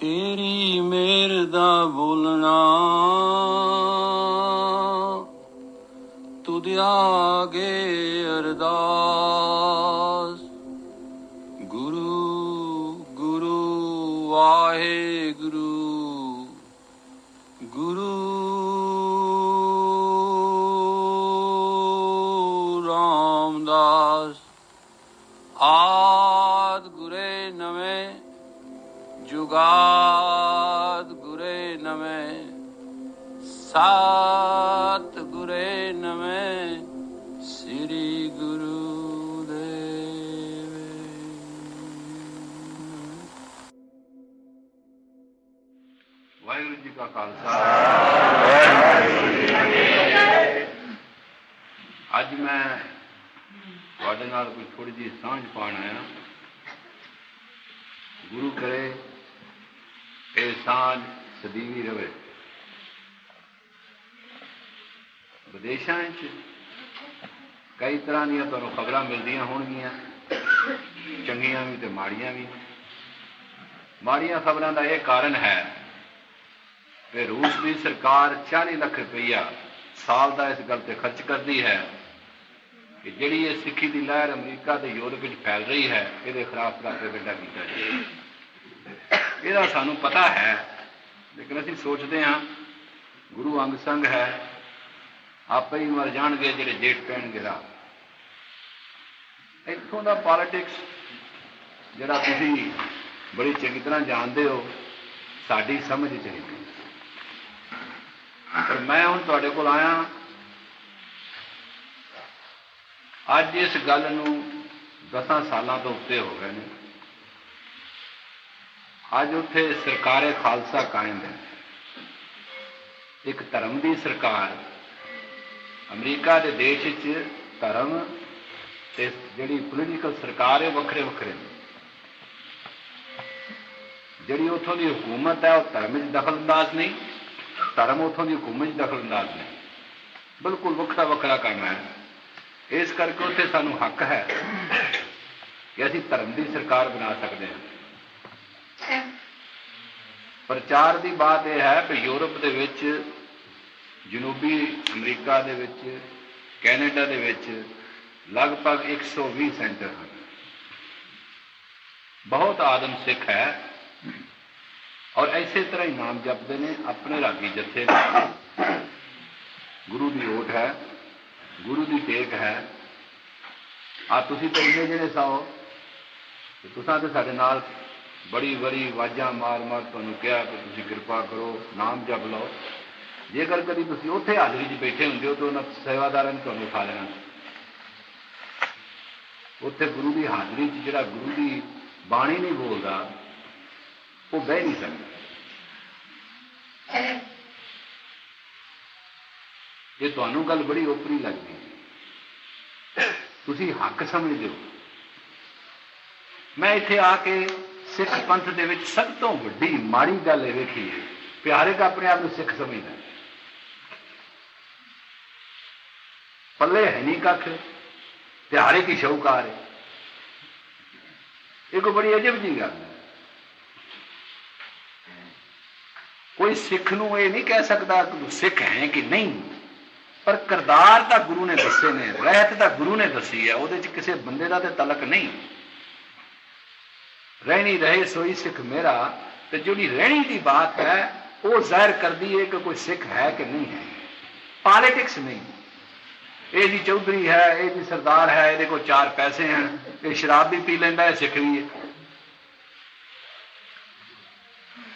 ਤੇਰੀ ਮੇਰ ਦਾ ਬੋਲਣਾ। ਤੁਧ ਵਾਹਿਗੁਰੂ ਜੀ ਕਾ ਖਾਲਸਾ। ਅੱਜ ਮੈਂ ਤੁਹਾਡੇ ਨਾਲ ਕੋਈ ਥੋੜੀ ਜਿਹੀ ਸਾਂਝ ਪਾਉਣ ਆਇਆ। ਗੁਰੂ ਕਰੇ ਇਹ ਸਾਂਝ ਸਦੀਵੀ ਰਵੇ। ਵਿਦੇਸ਼ਾਂ ਵਿੱਚ ਕਈ ਤਰ੍ਹਾਂ ਦੀਆਂ ਤੁਹਾਨੂੰ ਖਬਰਾਂ ਮਿਲਦੀਆਂ ਹੋਣਗੀਆਂ। ਚੰਗੀਆਂ ਵੀ ਤੇ ਮਾੜੀਆਂ ਵੀ। ਮਾੜੀਆਂ ਖਬਰਾਂ ਦਾ ਇਹ ਕਾਰਨ ਹੈ ਰੂਸ ਦੀ ਸਰਕਾਰ 40 ਲੱਖ ਰੁਪਈਆ ਸਾਲ ਦਾ ਇਸ ਗੱਲ ਤੇ ਖਰਚ ਕਰਦੀ ਹੈ ਕਿ ਜਿਹੜੀ ਇਹ ਸਿੱਖੀ ਦੀ ਲਹਿਰ ਅਮਰੀਕਾ ਤੇ ਯੂਰਪ ਵਿੱਚ ਫੈਲ ਰਹੀ ਹੈ, ਇਹਦੇ ਖਿਲਾਫ ਪ੍ਰੋਪੇਗੈਂਡਾ ਕੀਤਾ ਜਾਏ ਇਹਦਾ ਸਾਨੂੰ ਪਤਾ ਹੈ, ਲੇਕਿਨ ਅਸੀਂ ਸੋਚਦੇ ਹਾਂ, ਗੁਰੂ ਅੰਗ ਸੰਗ ਹੈ, ਆਪੇ ਹੀ ਮਰ ਜਾਣਗੇ ਜਿਹੜੇ ਜੇਠ ਪੈਣਗੇ ਰਾਹ। ਇੱਥੋਂ ਦਾ ਪੋਲਿਟਿਕਸ ਜਿਹੜਾ ਤੁਸੀਂ ਬੜੀ ਚੰਗੀ ਤਰ੍ਹਾਂ ਜਾਣਦੇ ਹੋ, ਸਾਡੀ ਸਮਝ ਚ ਨਹੀਂ। ਪਰ ਮੈਂ ਹੁਣ ਤੁਹਾਡੇ ਕੋਲ ਆਇਆ। ਅੱਜ ਇਸ ਗੱਲ ਨੂੰ 10 ਸਾਲਾਂ ਤੋਂ ਉੱਤੇ ਹੋ ਗਏ ਨੇ। ਅੱਜ ਉੱਥੇ ਸਰਕਾਰੇ ਖਾਲਸਾ ਕਾਇਮ ਹੈ ਇੱਕ ਧਰਮ ਦੀ ਸਰਕਾਰ। ਅਮਰੀਕਾ ਦੇ ਦੇਸ਼ ਵਿੱਚ ਧਰਮ ਤੇ ਜਿਹੜੀ ਪੋਲੀਟੀਕਲ ਸਰਕਾਰ ਹੈ ਵੱਖਰੇ ਵੱਖਰੇ ਨੇ। ਜਿਹੜੀ ਉੱਥੋਂ ਦੀ ਹਕੂਮਤ ਹੈ, ਉਹ ਧਰਮ ਵਿੱਚ ਦਖਲਅੰਦਾਜ਼ ਨਹੀਂ। ਧਰਮ ਉੱਥੋਂ ਦੀ ਹਕੂਮਤ ਦਖਲਅੰਦਾਜ਼ ਨਹੀਂ। ਬਿਲਕੁਲ ਵੱਖਰਾ ਵੱਖਰਾ ਕੰਮ ਹੈ। ਇਸ ਕਰਕੇ ਉੱਥੇ ਸਾਨੂੰ ਹੱਕ ਹੈ ਕਿ ਅਸੀਂ ਧਰਮ ਦੀ ਸਰਕਾਰ ਬਣਾ ਸਕਦੇ ਹਾਂ। ਪ੍ਰਚਾਰ ਦੀ ਬਾਤ ਇਹ ਹੈ ਕਿ ਯੂਰਪ ਦੇ ਵਿੱਚ ਜਨੂਬੀ ਅਮਰੀਕਾ ਦੇ ਵਿੱਚ ਕੈਨੇਡਾ ਦੇ ਵਿੱਚ ਲਗਭਗ 120 ਸੈਂਟਰ ਹਨ। ਬਹੁਤ ਆਦਮ ਸਿੱਖ ਹੈ। ਔਰ ਐਸੇ ਤਰ੍ਹਾਂ ਹੀ ਨਾਮ ਜਪਦੇ ਨੇ ਆਪਣੇ ਰਾਗੀ ਜੱਥੇ ਗੁਰੂ ਦੀ ਓਟ ਹੈ, ਗੁਰੂ ਦੀ ਟੇਕ ਹੈ। ਆ ਤੁਸੀਂ ਤਾਂ ਇੰਨੇ ਜਿਹੜੇ ਸਾਓ ਤੇ ਤੁਸੀਂ ਤੇ ਸਾਡੇ ਨਾਲ ਬੜੀ ਬੜੀ ਵਾਜਾਂ ਮਾਰ ਮਾਰ ਤੁਹਾਨੂੰ ਕਿਹਾ ਕਿ ਤੁਸੀਂ ਕਿਰਪਾ ਕਰੋ, ਨਾਮ ਜਪ ਲਓ। ਜੇਕਰ ਕਦੀ ਤੁਸੀਂ ਉੱਥੇ ਹਾਜ਼ਰੀ 'ਚ ਬੈਠੇ ਹੁੰਦੇ ਹੋ ਤਾਂ ਉਹਨਾਂ ਸੇਵਾਦਾਰਾਂ ਨੇ ਤੁਹਾਨੂੰ ਖਾ ਲੈਣਾ। ਉੱਥੇ ਗੁਰੂ ਦੀ ਹਾਜ਼ਰੀ 'ਚ ਜਿਹੜਾ ਗੁਰੂ ਦੀ ਬਾਣੀ ਨਹੀਂ ਬੋਲਦਾ ਉਹ ਬਹਿ ਨਹੀਂ ਸਕਦਾ ਇਹ ਤੁਹਾਨੂੰ ਗੱਲ ਬੜੀ ਓਪਰੀ ਲੱਗਦੀ ਹੈ ਤੁਸੀਂ ਹੱਕ ਸਮਝਦੇ ਹੋ। ਮੈਂ ਇੱਥੇ ਆ ਕੇ ਸਿੱਖ ਪੰਥ ਦੇ ਵਿੱਚ ਸਭ ਤੋਂ ਵੱਡੀ ਮਾੜੀ ਗੱਲ ਇਹ ਵੇਖੀ ਹੈ ਪਿਆਰੇ ਦਾ ਆਪਣੇ ਆਪ ਨੂੰ ਸਿੱਖ ਸਮਝਦਾ ਪੱਲੇ ਹੈ ਨਹੀਂ ਕੱਖ ਤਿਹਾਰੇ ਕੀ ਸ਼ੌਕਾਰ ਹੈ। ਇਹ ਕੋਈ ਬੜੀ ਅਜਬ ਜੀ ਗੱਲ ਹੈ। ਕੋਈ ਸਿੱਖ ਨੂੰ ਇਹ ਨਹੀਂ ਕਹਿ ਸਕਦਾ ਕਿ ਤੂੰ ਸਿੱਖ ਹੈ ਕਿ ਨਹੀਂ। ਪਰ ਕਰਦਾਰ ਤਾਂ ਗੁਰੂ ਨੇ ਦੱਸੇ ਨੇ, ਰਹਿਤ ਤਾਂ ਗੁਰੂ ਨੇ ਦੱਸੀ ਹੈ, ਉਹਦੇ 'ਚ ਕਿਸੇ ਬੰਦੇ ਦਾ ਤੇ ਤਲਕ ਨਹੀਂ। ਰਹਿਣੀ ਰਹੇ ਸੋਈ ਸਿੱਖ ਮੇਰਾ, ਤੇ ਜਿਹੜੀ ਰਹਿਣੀ ਦੀ ਬਾਤ ਹੈ, ਉਹ ਜ਼ਾਹਿਰ ਕਰਦੀ ਹੈ ਕਿ ਕੋਈ ਸਿੱਖ ਹੈ ਕਿ ਨਹੀਂ ਹੈ। ਪੋਲਿਟਿਕਸ ਨਹੀਂ। ਇਹ ਜੀ ਚੌਧਰੀ ਹੈ, ਇਹ ਜੀ ਸਰਦਾਰ ਹੈ, ਇਹਦੇ ਕੋਲ ਚਾਰ ਪੈਸੇ ਹਨ, ਇਹ ਸ਼ਰਾਬ ਵੀ ਪੀ ਲੈਂਦਾ ਹੈ ਸਿੱਖ ਵੀ ਹੈ।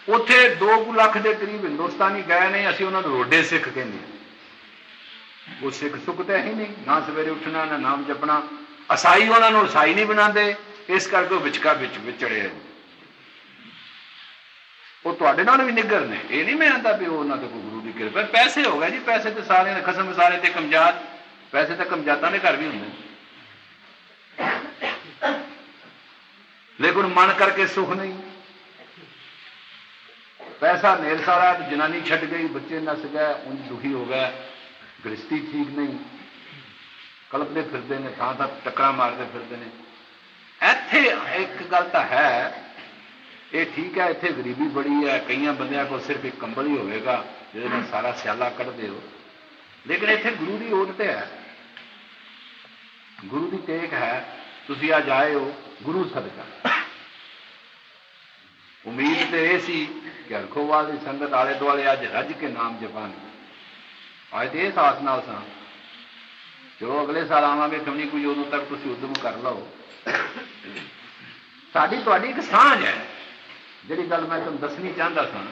ਉੱਥੇ 2 ਲੱਖ ਦੇ ਕਰੀਬ ਹਿੰਦੁਸਤਾਨੀ ਗਏ ਨੇ, ਅਸੀਂ ਉਹਨਾਂ ਨੂੰ ਰੋਡੇ ਸਿੱਖ ਕਹਿੰਦੇ ਉਹ ਸਿੱਖ ਸੁੱਖ ਤਾਂ ਹੈ ਹੀ ਨਹੀਂ, ਨਾ ਸਵੇਰੇ ਉੱਠਣਾ, ਨਾ ਨਾਮ ਜਪਣਾ। ਅਸਾਈ ਉਹਨਾਂ ਨੂੰ ਅਸਾਈ ਨਹੀਂ ਬਣਾਉਂਦੇ, ਇਸ ਕਰਕੇ ਉਹ ਵਿਚਕਾ ਵਿੱਚ ਵਿਚੜੇ ਉਹ ਤੁਹਾਡੇ ਨਾਲ ਵੀ ਨਿੱਗਰ ਨੇ, ਇਹ ਨਹੀਂ ਮੈਂ ਆਂਦਾ ਵੀ ਉਹਨਾਂ ਤੇ ਕੋਈ ਗੁਰੂ ਦੀ ਕਿਰਪਾ ਪੈਸੇ ਹੋ ਗਏ ਜੀ, ਪੈਸੇ ਤੇ ਸਾਰਿਆਂ ਦੇ, ਖਸਮ ਸਾਰੇ ਤੇ ਕਮਜਾਤ। ਪੈਸੇ ਤਾਂ ਕਮਜਾਤਾਂ ਦੇ ਘਰ ਵੀ ਹੁੰਦੇ ਲੇਕਿਨ ਮਨ ਕਰਕੇ ਸੁਖ ਨਹੀਂ। ਪੈਸਾ ਨੇਰ ਸਾਰਾ ਤੇ ਜਨਾਨੀ ਛੱਡ ਗਈ, ਬੱਚੇ ਨਸ ਗਏ, ਉਂਝ ਦੁਖੀ ਹੋ ਗਿਆ ਗ੍ਰਸਤੀ ਠੀਕ ਨਹੀਂ। ਕਲਪਦੇ ਫਿਰਦੇ ਨੇ, ਥਾਂ ਥਾਂ ਟੱਕਰਾਂ ਮਾਰਦੇ ਫਿਰਦੇ ਨੇ। ਇੱਥੇ ਇੱਕ ਗੱਲ ਤਾਂ ਹੈ, ਇਹ ਠੀਕ ਹੈ, ਇੱਥੇ ਗਰੀਬੀ ਬੜੀ ਹੈ, ਕਈਆਂ ਬੰਦਿਆਂ ਕੋਲ ਸਿਰਫ ਇੱਕ ਕੰਬਲ ਹੀ ਹੋਵੇਗਾ, ਜਿਹਦੇ ਨਾਲ ਸਾਰਾ ਸਿਆਲਾ ਕੱਢਦੇ ਹੋ। ਲੇਕਿਨ ਇੱਥੇ ਗੁਰੂ ਦੀ ਓਟ ਤੇ ਹੈ। ਗੁਰੂ ਦੀ ਟੇਕ ਹੈ, ਤੁਸੀਂ ਅੱਜ ਆਏ ਹੋ, ਗੁਰੂ ਸਦਕਾ। ਉਮੀਦ ਤੇ ਇਹ ਸੀ ਕਿ ਹਰਖੋਵਾਲ ਦੀ ਸੰਗਤ ਆਲੇ ਦੁਆਲੇ ਅੱਜ ਰੱਜ ਕੇ ਨਾਮ ਜਪਾਂਗੇ ਅੱਜ ਤੇ ਇਸ ਆਸ ਨਾਲ ਸਾਂ। ਚਲੋ ਅਗਲੇ ਸਾਲ ਆਵਾਂਗੇ ਕਿਉਂ ਕੋਈ ਉਦੋਂ ਤੱਕ ਤੁਸੀਂ ਉਦਮ ਕਰ ਲਓ। ਸਾਡੀ ਤੁਹਾਡੀ ਇੱਕ ਸਾਂਝ ਹੈ। ਜਿਹੜੀ ਗੱਲ ਮੈਂ ਤੁਹਾਨੂੰ ਦੱਸਣੀ ਚਾਹੁੰਦਾ ਸਾਂ।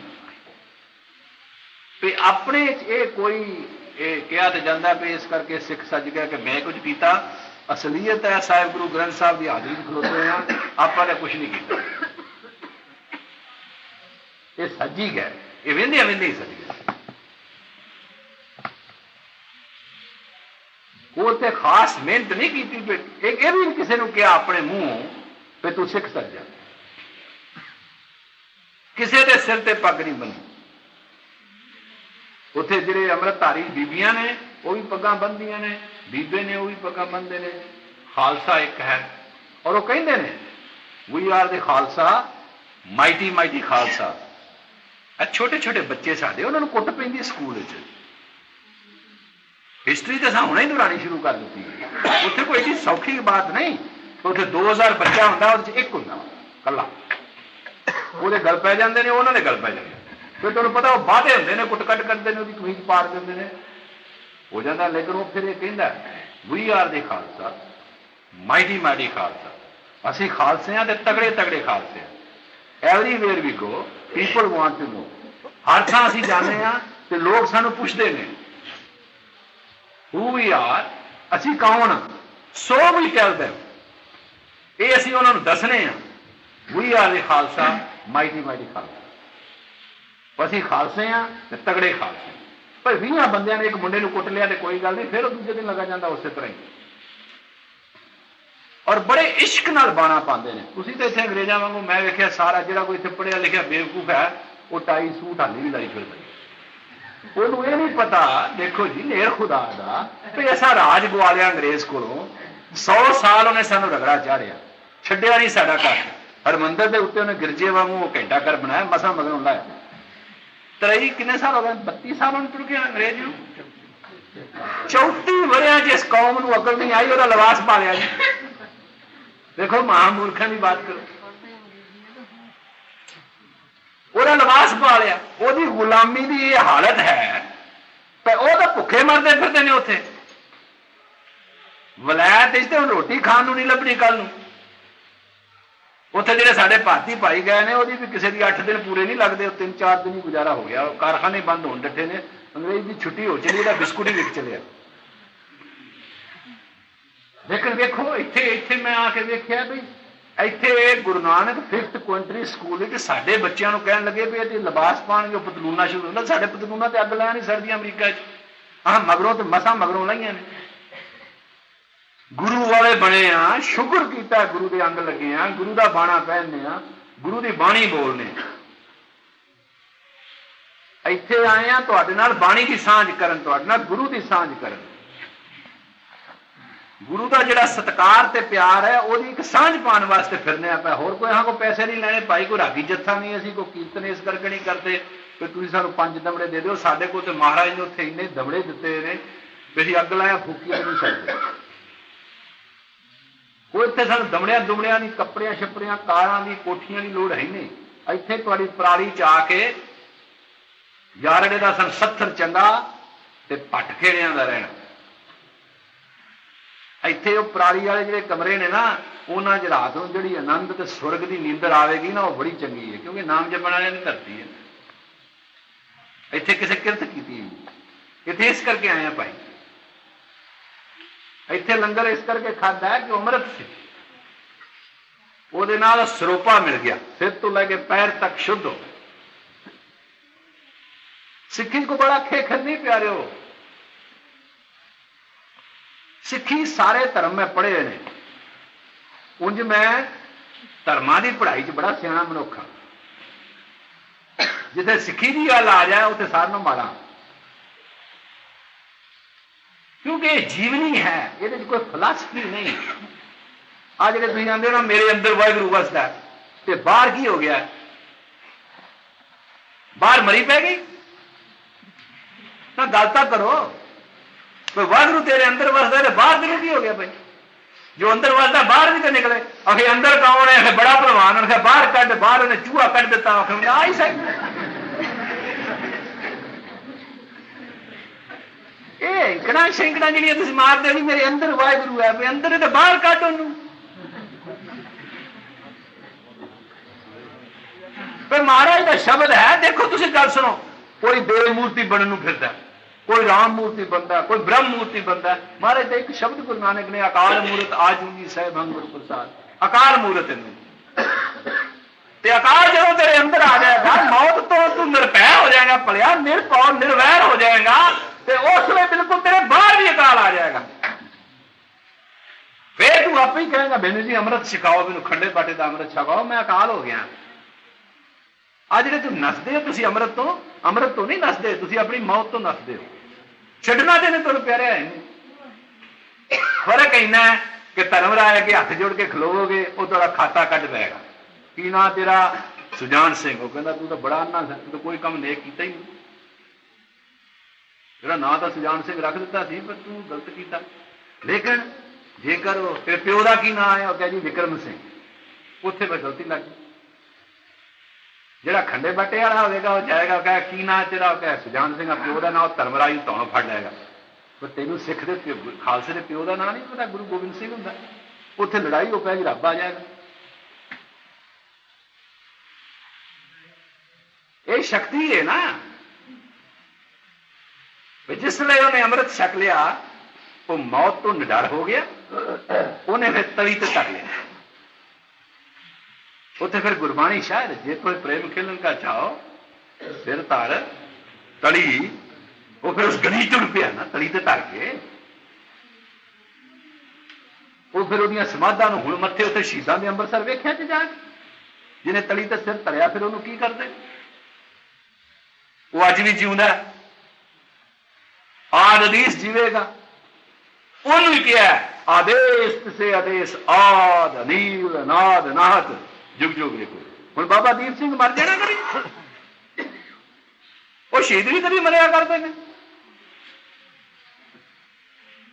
ਵੀ ਆਪਣੇ ਚ ਇਹ ਕੋਈ, ਇਹ ਕਿਹਾ ਤੇ ਜਾਂਦਾ ਵੀ ਇਸ ਕਰਕੇ ਸਿੱਖ ਸੱਜ ਗਿਆ ਕਿ ਮੈਂ ਕੁਝ ਕੀਤਾ। ਅਸਲੀਅਤ ਹੈ, ਸਾਹਿਬ ਗੁਰੂ ਗ੍ਰੰਥ ਸਾਹਿਬ ਦੀ ਹਾਜ਼ਰੀ 'ਚ ਖਲੋਤੇ ਆ ਆਪਾਂ ਨੇ ਕੁਝ ਨਹੀਂ ਕੀਤਾ। ਇਹ ਸੱਜੀ ਗਏ ਇਹ ਵਿੰਦੇ ਵਿੰਦੇ ਹੀ ਸੱਜ ਗਏ ਉਹ ਤੇ ਖਾਸ ਮਿਹਨਤ ਨਹੀਂ ਕੀਤੀ ਵੀ ਇਹ ਇਹ ਵੀ ਨੀ ਕਿਸੇ ਨੂੰ ਕਿਹਾ ਆਪਣੇ ਮੂੰਹੋਂ ਵੀ ਤੂੰ ਸਿੱਖ ਸੱਜ ਜਾ ਕਿਸੇ ਦੇ ਸਿਰ ਤੇ ਪੱਗ ਨਹੀਂ ਬੰਨੀ ਉੱਥੇ ਜਿਹੜੇ ਅੰਮ੍ਰਿਤਧਾਰੀ ਬੀਬੀਆਂ ਨੇ ਉਹ ਵੀ ਪੱਗਾਂ ਬੰਨਦੀਆਂ ਨੇ ਬੀਬੇ ਨੇ ਉਹ ਵੀ ਪੱਗਾਂ ਬੰਨਦੇ ਨੇ ਖਾਲਸਾ ਇੱਕ ਹੈ ਔਰ ਉਹ ਕਹਿੰਦੇ ਨੇ ਵੀ ਆਰ ਦੇ ਖਾਲਸਾ ਮਾਈਟੀ ਮਾਈਟੀ ਖਾਲਸਾ ਆ ਛੋਟੇ ਛੋਟੇ ਬੱਚੇ ਸਾਡੇ, ਉਹਨਾਂ ਨੂੰ ਕੁੱਟ ਪੈਂਦੀ ਸਕੂਲ ਵਿੱਚ। ਹਿਸਟਰੀ ਤਾਂ ਸਾਂ ਹੁਣੇ ਹੀ ਸ਼ੁਰੂ ਕਰ ਦਿੱਤੀ ਉੱਥੇ ਕੋਈ ਏਡੀ ਸੌਖੀ ਬਾਤ ਨਹੀਂ ਉੱਥੇ 2000 ਬੱਚਾ ਹੁੰਦਾ, ਉਹਦੇ ਚ ਇੱਕ ਹੁੰਦਾ ਕੱਲਾ ਉਹਦੇ ਗਲ ਪੈ ਜਾਂਦੇ ਨੇ, ਉਹਨਾਂ ਦੇ ਗਲ ਪੈ ਜਾਂਦੇ ਫਿਰ ਤੁਹਾਨੂੰ ਪਤਾ, ਉਹ ਬਾਧੇ ਹੁੰਦੇ ਨੇ ਕੁੱਟ ਕੱਟ ਕਰਦੇ ਨੇ, ਉਹਦੀ ਕਮੀਜ਼ ਪਾੜ ਦਿੰਦੇ ਨੇ। ਹੋ ਜਾਂਦਾ, ਲੇਕਿਨ ਉਹ ਫਿਰ ਇਹ ਕਹਿੰਦਾ ਵੀ ਆਰ ਦੇ ਖਾਲਸਾ। Mighty mighty Khalsa. ਅਸੀਂ ਖਾਲਸੇ ਆ ਤੇ ਤਗੜੇ ਤਗੜੇ ਖਾਲਸੇ ਆ everywhere we go people want to know ਹਰ ਥਾਂ ਅਸੀਂ ਜਾਂਦੇ ਆ ਤੇ ਲੋਕ ਸਾਨੂੰ ਪੁੱਛਦੇ ਨੇ। ਹੂ ਵੀ ਆਰ ਅਸੀਂ ਕੌਣ ਸੋ ਵੀ ਟੈਲ them ਇਹ ਅਸੀਂ ਉਹਨਾਂ ਨੂੰ ਦੱਸਣੇ ਆ ਵੀ ਆਰ ਦੇ ਖਾਲਸਾ ਮਾਈਟੀ ਮਾਈਟੀ ਖਾਲਸਾ। ਅਸੀਂ ਖਾਲਸੇ ਆ ਤੇ ਤਗੜੇ ਖਾਲਸੇ ਪਰ 20 ਬੰਦਿਆਂ ਨੇ ਇੱਕ ਮੁੰਡੇ ਨੂੰ ਕੁੱਟ ਲਿਆ ਤੇ ਕੋਈ ਗੱਲ ਨਹੀਂ, ਫਿਰ ਉਹ ਦੂਜੇ ਦਿਨ ਲੱਗਾ ਜਾਂਦਾ ਉਸੇ ਤਰ੍ਹਾਂ ਹੀ। ਔਰ ਬੜੇ ਇਸ਼ਕ ਨਾਲ ਬਾਣਾ ਪਾਉਂਦੇ ਨੇ। ਤੁਸੀਂ ਤਾਂ ਇੱਥੇ ਅੰਗਰੇਜ਼ਾਂ ਵਾਂਗੂ ਮੈਂ ਵੇਖਿਆ ਸਾਰਾ ਜਿਹੜਾ ਕੋਈ ਇੱਥੇ ਪੜਿਆ ਲਿਖਿਆ ਬੇਵਕੂਫ ਹੈ, ਉਹ ਟਾਈ ਸੂਟ ਹਾਲੀ ਵੀ ਲਾਈ ਫਿਰਦਾ ਉਹਨੂੰ ਇਹ ਨਹੀਂ ਪਤਾ, ਦੇਖੋ ਜੀ, ਨੇਰ ਖੁਦਾ ਦਾ, ਵੀ ਅਸਾਂ ਰਾਜ ਗਵਾ ਲਿਆ ਅੰਗਰੇਜ਼ ਕੋਲੋਂ 100 ਸਾਲ ਉਹਨੇ ਸਾਨੂੰ ਰਗੜਾ ਚਾੜਿਆ। ਛੱਡਿਆ ਨਹੀਂ ਸਾਡਾ ਘਰ। ਹਰਮੰਦਰ ਦੇ ਉੱਤੇ ਉਹਨੇ ਗਿਰਜੇ ਵਾਂਗੂ ਉਹ ਘੰਟਾ ਘਰ ਬਣਾਇਆ, ਮਸਾਂ ਮਗਰੋਂ ਲਾਇਆ। ਤਰਈ ਕਿੰਨੇ ਸਾਲ ਹੋ ਗਏ? 32 ਸਾਲ ਉਹਨੂੰ ਤੁਰ ਗਿਆ ਅੰਗਰੇਜ਼ ਨੂੰ? 34 ਵਰਿਆਂ ਜਿਸ ਕੌਮ ਨੂੰ ਅਕਲ ਨਹੀਂ ਆਈ, ਉਹਦਾ ਲਿਬਾਸ ਪਾ ਲਿਆ ਜੀ। ਦੇਖੋ ਮਹਾਮੂਰਖਾਂ ਦੀ ਬਾਤ ਕਰੋ ਉਹਦਾ ਲਿਬਾਸ ਪਾ ਲਿਆ ਉਹਦੀ ਗੁਲਾਮੀ ਦੀ ਇਹ ਹਾਲਤ ਹੈ ਤੇ ਉਹ ਤਾਂ ਭੁੱਖੇ ਮਰਦੇ ਫਿਰਦੇ ਨੇ ਉੱਥੇ ਵਲਾਇਤ ਇਸ ਤੇ ਹੁਣ ਰੋਟੀ ਖਾਣ ਨੂੰ ਨਹੀਂ ਲੱਭਣੀ ਕੱਲ ਨੂੰ ਉੱਥੇ ਜਿਹੜੇ ਸਾਡੇ ਭਾਰਤੀ ਭਾਈ ਗਏ ਨੇ ਉਹਦੀ ਵੀ ਕਿਸੇ ਦੀ 8 ਦਿਨ ਪੂਰੇ ਨਹੀਂ ਲੱਗਦੇ ਉਹ 3-4 ਦਿਨ ਹੀ ਗੁਜ਼ਾਰਾ ਹੋ ਗਿਆ ਉਹ ਕਾਰਖਾਨੇ ਬੰਦ ਹੋਣ ਡੱਠੇ ਨੇ ਅੰਗਰੇਜ਼ ਦੀ ਛੁੱਟੀ ਹੋ ਚਲੀ ਉਹਦਾ ਬਿਸਕੁਟ ਹੀ ਵਿਕ ਚਲਿਆ ਲੇਕਿਨ ਵੇਖੋ, ਇੱਥੇ ਇੱਥੇ ਮੈਂ ਆ ਕੇ ਵੇਖਿਆ ਵੀ ਇੱਥੇ ਗੁਰੂ ਨਾਨਕ 5th ਕੁਇੰਟਰੀ ਸਕੂਲ ਵਿੱਚ ਸਾਡੇ ਬੱਚਿਆਂ ਨੂੰ ਕਹਿਣ ਲੱਗੇ ਵੀ ਇਹ ਲਿਬਾਸ ਪਾਣਗੇ ਉਹ ਪਤਲੂਨਾ ਸ਼ੁਰੂ ਹੁੰਦਾ, ਸਾਡੇ ਪਤਲੂਨਾ ਤੇ ਅੱਗ ਲਾਇਆ ਨਹੀਂ ਸਰਦੀਆਂ ਅਮਰੀਕਾ 'ਚ। ਆਹ ਮਗਰੋਂ ਤੇ ਮਸਾਂ ਮਗਰੋਂ ਲਾਈਆਂ ਨੇ। ਗੁਰੂ ਵਾਲੇ ਬਣੇ ਆ, ਸ਼ੁਕਰ ਕੀਤਾ ਗੁਰੂ ਦੇ ਅੰਗ ਲੱਗੇ ਆ, ਗੁਰੂ ਦਾ ਬਾਣਾ ਪਹਿਨਦੇ ਆ, ਗੁਰੂ ਦੀ ਬਾਣੀ ਬੋਲਨੇ ਆ। ਇੱਥੇ ਆਏ ਆ, ਤੁਹਾਡੇ ਨਾਲ ਬਾਣੀ ਦੀ ਸਾਂਝ ਕਰਨ, ਤੁਹਾਡੇ ਨਾਲ ਗੁਰੂ ਦੀ ਸਾਂਝ ਕਰਨ। ਗੁਰੂ ਦਾ ਜਿਹੜਾ ਸਤਕਾਰ ਤੇ ਪਿਆਰ ਹੈ, ਉਹਦੀ ਇੱਕ ਸਾਂਝ ਪਾਉਣ ਵਾਸਤੇ ਫਿਰਨੇ ਆਪਾਂ। ਹੋਰ ਕੋਈ ਹਾਂ ਕੋ ਪੈਸੇ ਨਹੀਂ ਲੈਣੇ, ਭਾਈ ਕੋਈ ਰਾਗੀ ਜੱਥਾ ਨਹੀਂ, ਅਸੀਂ ਕੋਈ ਕੀਰਤਨ ਇਸ ਕਰਕੇ ਨਹੀਂ ਕਰਦੇ। ਕਿ ਤੁਸੀਂ ਸਾਨੂੰ ਪੰਜ ਦਮੜੇ ਦੇ ਦਿਓ। ਸਾਡੇ ਕੋਲ ਤੇ ਮਹਾਰਾਜ ਨੇ ਉੱਥੇ ਇੰਨੇ ਦਮੜੇ ਦਿੱਤੇ ਨੇ, ਵੀ ਅਸੀਂ ਅੱਗ ਲਾਇਆ, ਫੂਕੀ ਨਹੀਂ ਸਕਦੇ ਕੋਈ ਇੱਥੇ ਸਾਨੂੰ ਦਮੜਿਆਂ ਦੁਮੜਿਆਂ ਦੀ, ਕੱਪੜਿਆਂ ਛੱਪੜਿਆਂ, ਕਾਰਾਂ ਦੀ, ਕੋਠੀਆਂ ਦੀ ਲੋੜ ਹੈ ਨਹੀਂ। ਇੱਥੇ ਤੁਹਾਡੀ ਪਰਾਲੀ ਚ ਆ ਕੇ ਯਾਰੜੇ ਦਾ ਸਨ 70 ਚੰਗਾ ਤੇ ਪੱਟ ਖੇੜਿਆਂ ਦਾ ਰਹਿਣਾ। ਇੱਥੇ ਉਹ ਪਰਾਲੀ ਵਾਲੇ ਜਿਹੜੇ ਕਮਰੇ ਨੇ ਨਾ, ਉਹਨਾਂ 'ਚ ਰਾਤ ਨੂੰ ਜਿਹੜੀ ਆਨੰਦ ਤੇ ਸਵਰਗ ਦੀ ਨੀਂਦਰ ਆਵੇਗੀ ਨਾ, ਉਹ ਬੜੀ ਚੰਗੀ ਹੈ, ਕਿਉਂਕਿ ਨਾਮ ਜਪਣ ਵਾਲਿਆਂ ਦੀ ਧਰਤੀ ਹੈ। ਇੱਥੇ ਕਿਸੇ ਕਿਰਤ ਕੀਤੀ ਹੈ। ਇੱਥੇ ਇਸ ਕਰਕੇ ਆਏ ਆ ਭਾਈ। ਇੱਥੇ ਲੰਗਰ ਇਸ ਕਰਕੇ ਖਾਦਾ ਹੈ ਕਿ ਅੰਮ੍ਰਿਤ ਸੀ। ਉਹਦੇ ਨਾਲ ਸਰੋਪਾ ਮਿਲ ਗਿਆ। ਸਿਰ ਤੋਂ ਲੈ ਕੇ ਪੈਰ ਤੱਕ ਸ਼ੁੱਧ ਹੋ ਸਿੱਖੀ ਕੋ ਬੜਾ ਖੇਖਰ ਨਹੀਂ ਪਿਆਰਿਓ। ਸਿੱਖੀ ਸਾਰੇ ਧਰਮ ਮੈਂ ਪੜ੍ਹੇ ਨੇ। ਉਂਝ ਮੈਂ ਧਰਮਾਂ ਦੀ ਪੜ੍ਹਾਈ 'ਚ ਬੜਾ ਸਿਆਣਾ ਮਨੁੱਖ ਹਾਂ। ਜਿੱਥੇ ਸਿੱਖੀ ਦੀ ਗੱਲ ਆ ਜਾਏ, ਉੱਥੇ ਸਾਰਿਆਂ ਨੂੰ ਮਾੜਾ ਕਿਉਂਕਿ ਇਹ ਜੀਵਨੀ ਹੈ, ਇਹਦੇ 'ਚ ਕੋਈ ਫਲਸਫੀ ਨਹੀਂ। ਆ ਜਿਹੜੇ ਤੁਸੀਂ ਜਾਂਦੇ ਹੋ ਨਾ, ਮੇਰੇ ਅੰਦਰ ਵਾਹਿਗੁਰੂ ਵਸਦਾ ਤੇ ਬਾਹਰ ਕੀ ਹੋ ਗਿਆ? ਬਾਹਰ ਮਰੀ ਪੈ ਗਈ? ਤਾਂ ਗੱਲ ਤਾਂ ਕਰੋ। ਕੋਈ ਵਾਹਿਗੁਰੂ ਤੇਰੇ ਅੰਦਰ ਵਸਦਾ ਤੇ ਬਾਹਰ ਤੈਨੂੰ ਕੀ ਹੋ ਗਿਆ ਭਾਈ ਜੋ ਅੰਦਰ ਵਸਦਾ, ਬਾਹਰ ਵੀ ਤੇ ਨਿਕਲੇ। ਅਖੇ ਅੰਦਰ ਕੌਣ ਹੈ? ਅਖੇ ਬੜਾ ਭਲਵਾਨ। ਅਖੇ ਬਾਹਰ ਕੱਢ, ਬਾਹਰ ਉਹਨੇ ਚੂਹਾ ਕੱਢ ਦਿੱਤਾ। ਅਖੇ ਆ ਹੀ ਸਹੀ। ਇਹ ਕਿਹੜਾ ਸ਼ੰਕਣਾ ਜਿਹੜੀਆਂ ਤੁਸੀਂ ਮਾਰਦੇ ਹੋ ਮੇਰੇ ਅੰਦਰ ਵਾਹਿਗੁਰੂ ਹੈ। ਵੀ ਅੰਦਰ ਤੇ ਬਾਹਰ ਕੱਢ ਉਹਨੂੰ। ਪਰ ਮਹਾਰਾਜ ਦਾ ਸ਼ਬਦ ਹੈ, ਦੇਖੋ ਤੁਸੀਂ ਗੱਲ ਸੁਣੋ। ਕੋਈ ਦੇਵ ਮੂਰਤੀ ਬਣਨ ਨੂੰ ਫਿਰਦਾ। ਕੋਈ ਰਾਮ ਮੂਰਤੀ ਬੰਦਾ, ਕੋਈ ਬ੍ਰਹਮ ਮੂਰਤੀ ਬੰਦਾ। ਮਹਾਰਾਜ ਦਾ ਇੱਕ ਸ਼ਬਦ ਗੁਰੂ ਨਾਨਕ ਨੇ, ਅਕਾਲ ਮੂਰਤ ਆਜੂਗੀ ਸਹਿਬ ਅੰਗੁਰ ਪ੍ਰਸਾਦ। ਅਕਾਲ ਮੂਰਤ ਇਹਨੂੰ। ਤੇ ਅਕਾਲ ਜਦੋਂ ਤੇਰੇ ਅੰਦਰ ਆ ਜਾਏਗਾ, ਮੌਤ ਤੋਂ ਤੂੰ ਨਿਰਭੈ ਹੋ ਜਾਏਗਾ ਭਲਿਆ, ਨਿਰਭਉ, ਨਿਰਵੈਰ ਹੋ ਜਾਏਗਾ, ਤੇ ਉਸ ਵੇਲੇ ਬਿਲਕੁਲ ਤੇਰੇ ਬਾਹਰ ਵੀ ਅਕਾਲ ਆ ਜਾਏਗਾ। ਫੇਰ ਤੂੰ ਆਪੇ ਹੀ ਕਹੇਗਾ ਮੈਨੂੰ ਜੀ, ਅੰਮ੍ਰਿਤ ਛਕਾਓ, ਮੈਨੂੰ ਖੰਡੇ ਬਾਟੇ ਦਾ ਅੰਮ੍ਰਿਤ ਛਕਾਓ, ਮੈਂ ਅਕਾਲ ਹੋ ਗਿਆ। ਆ ਜਿਹੜੇ ਤੂੰ ਨੱਸਦੇ ਹੋ, ਤੁਸੀਂ ਅੰਮ੍ਰਿਤ ਤੋਂ ਅੰਮ੍ਰਿਤ ਤੋਂ ਨਹੀਂ ਨੱਸਦੇ, ਤੁਸੀਂ ਆਪਣੀ ਮੌਤ ਤੋਂ ਨੱਸਦੇ ਹੋ। ਛੱਡਣਾ ਤੇ ਨੇ ਤੁਹਾਨੂੰ ਪਿਆਰਿਆ ਹੈ। ਫ਼ਰਕ ਇੰਨਾ ਕਿ ਧਰਮ ਰਾਜ ਅੱਗੇ ਹੱਥ ਜੋੜ ਕੇ ਖਲੋਵੋਗੇ, ਉਹ ਤੁਹਾਡਾ ਖਾਤਾ ਕੱਢ ਦੇਗਾ ਕੀ ਨਾਂ ਤੇਰਾ? ਸੁਜਾਨ ਸਿੰਘ। ਉਹ ਕਹਿੰਦਾ, ਤੂੰ ਤਾਂ ਬੜਾ ਅੰਨਾ ਸੀ, ਤੂੰ ਕੋਈ ਕੰਮ ਨੇਕ ਕੀਤਾ ਹੀ ਨਹੀਂ। ਤੇਰਾ ਨਾਂ ਤਾਂ ਸੁਜਾਨ ਸਿੰਘ ਰੱਖ ਦਿੱਤਾ ਸੀ, ਪਰ ਤੂੰ ਗਲਤ ਕੀਤਾ। ਲੇਕਿਨ ਜੇਕਰ ਉਹ ਤੇਰੇ ਪਿਓ ਦਾ ਕੀ ਨਾਂ ਹੈ? ਉਹ ਕਹੇ ਜੀ, ਵਿਕਰਮ ਸਿੰਘ। ਉੱਥੇ ਮੈਂ ਗਲਤੀ ਲੱਗ ਗਈ। ਜਿਹੜਾ ਖੰਡੇ ਬੱਟੇ ਵਾਲਾ ਹੋਵੇਗਾ, ਉਹ ਜਾਏਗਾ, ਉਹ ਕਹੇ, ਕੀ ਨਾਂ ਤੇਰਾ? ਉਹ ਕਹੇ, ਸੁਜਾਨ ਸਿੰਘ ਆ, ਪਿਓ ਦਾ ਨਾਂ, ਉਹ ਧਰਮਰਾਜ ਤੋਂ ਫੜ ਲਏਗਾ। ਪਰ ਤੈਨੂੰ ਸਿੱਖ ਦੇ ਖਾਲਸੇ ਦੇ ਪਿਓ ਦਾ ਨਾਂ ਨਹੀਂ ਪਤਾ, ਗੁਰੂ ਗੋਬਿੰਦ ਸਿੰਘ ਹੁੰਦਾ। ਉੱਥੇ ਲੜਾਈ ਹੋ ਪੈਗੀ ਰੱਬ ਆ ਜਾਏਗਾ। ਇਹ ਸ਼ਕਤੀ ਹੈ ਨਾ। ਜਿਸ ਵੇਲੇ ਉਹਨੇ ਅੰਮ੍ਰਿਤ ਛਕ ਲਿਆ, ਉਹ ਮੌਤ ਤੋਂ ਨਿਡਰ ਹੋ ਗਿਆ, ਉਹਨੇ ਫਿਰ ਤਲੀ ਤੇ ਧਰ ਲਿਆ। ਉੱਥੇ ਫਿਰ ਗੁਰਬਾਣੀ ਸ਼ਾਇਦ ਜੇ ਕੋਈ ਪ੍ਰੇਮ ਖੇਲਣ ਦਾ ਚਾਹੋ ਫਿਰ ਧਰ ਤਲੀ ਉਹ ਫਿਰ ਉਸ ਗਲੀ ਚ ਪਿਆ ਨਾ ਤਲੀ ਤੇ ਧਰ ਕੇ ਉਹ ਫਿਰ ਉਹਦੀਆਂ ਸਮਾਧਾਂ ਨੂੰ ਹੁਣ ਮੱਥੇ ਉੱਤੇ ਸ਼ਹੀਦਾਂ ਦੇ ਅੰਮ੍ਰਿਤਸਰ ਵੇਖਿਆ ਤੇ ਜਾ ਕੇ ਜਿਹਨੇ ਤਲੀ ਤੇ ਸਿਰ ਧਰਿਆ ਫਿਰ ਉਹਨੂੰ ਕੀ ਕਰਦੇ ਉਹ ਅੱਜ ਵੀ ਜਿਉਂਦਾ ਹੈ। ਆਦ ਅਦੀਸ ਜੀਵੇਗਾ ਉਹਨੂੰ ਹੀ ਕਿਹਾ ਆਦੇਸ਼ ਸੇ ਆਦੇਸ਼ ਆਦ ਅਨੀਲ ਅਨਾਦ ਨਾਹਤ ਜੁਗ ਜੁਗ ਲਿਖੋ ਹੁਣ ਬਾਬਾ ਦੀਪ ਸਿੰਘ ਮਰ ਜਾਣਾ ਕਦੀ? ਉਹ ਸ਼ਹੀਦ ਵੀ ਕਦੀ ਮਰਿਆ ਕਰਦੇ ਨੇ?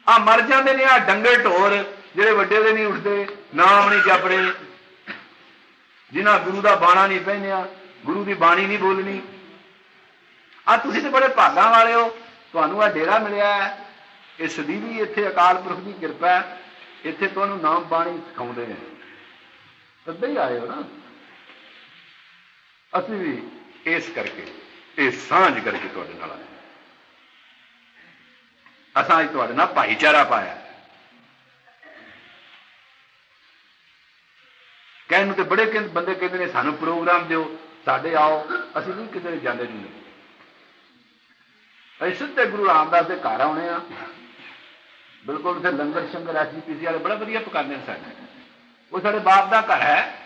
ਆ ਮਰ ਜਾਂਦੇ ਨੇ ਆ ਡੰਗਰ ਢੋਰ, ਜਿਹੜੇ ਵੱਡੇ ਦੇ ਨਹੀਂ ਉੱਠਦੇ, ਨਾਮ ਨਹੀਂ ਜਪੜੇ ਜਿਨ੍ਹਾਂ ਗੁਰੂ ਦਾ ਬਾਣਾ ਨਹੀਂ ਪਹਿਨਿਆ ਗੁਰੂ ਦੀ ਬਾਣੀ ਨਹੀਂ ਬੋਲਣੀ। ਆ ਤੁਸੀਂ ਤੇ ਬੜੇ ਭਾਗਾਂ ਵਾਲੇ ਹੋ। ਤੁਹਾਨੂੰ ਆ ਡੇਰਾ ਮਿਲਿਆ ਹੈ। ਇਹ ਸਦੀਵੀ ਇੱਥੇ ਅਕਾਲ ਪੁਰਖ ਦੀ ਕਿਰਪਾ ਹੈ। ਇੱਥੇ ਤੁਹਾਨੂੰ ਨਾਮ ਬਾਣੀ ਸਿਖਾਉਂਦੇ ਨੇ। ਤਦੇ ਹੀ ਆਏ ਹੋ ਨਾ। ਅਸੀਂ ਵੀ ਇਸ ਕਰਕੇ, ਇਹ ਸਾਂਝ ਕਰਕੇ ਤੁਹਾਡੇ ਨਾਲ ਆਏ। ਅਸਾਂ ਅੱਜ ਤੁਹਾਡੇ ਨਾਲ ਭਾਈਚਾਰਾ ਪਾਇਆ। ਕਹਿਣ ਨੂੰ ਤੇ ਬੜੇ ਕਹਿੰਦੇ ਬੰਦੇ ਕਹਿੰਦੇ ਨੇ, ਸਾਨੂੰ ਪ੍ਰੋਗਰਾਮ ਦਿਓ, ਸਾਡੇ ਆਓ, ਅਸੀਂ ਨਹੀਂ ਕਿਤੇ ਜਾਂਦੇ ਨਹੀਂ ਅਸੀਂ ਸਿੱਧੇ ਗੁਰੂ ਰਾਮਦਾਸ ਦੇ ਘਰ ਆਉਣੇ ਆ। ਬਿਲਕੁਲ ਉੱਥੇ ਲੰਗਰ ਸ਼ੰਗਰ ਐਸਜੀਪੀਸੀ ਵਾਲੇ ਬੜਾ ਵਧੀਆ ਪਕਾਉਂਦੇ ਨੇ ਸਾਡੇ। ਉਹ ਸਾਡੇ ਬਾਪ ਦਾ ਘਰ ਹੈ।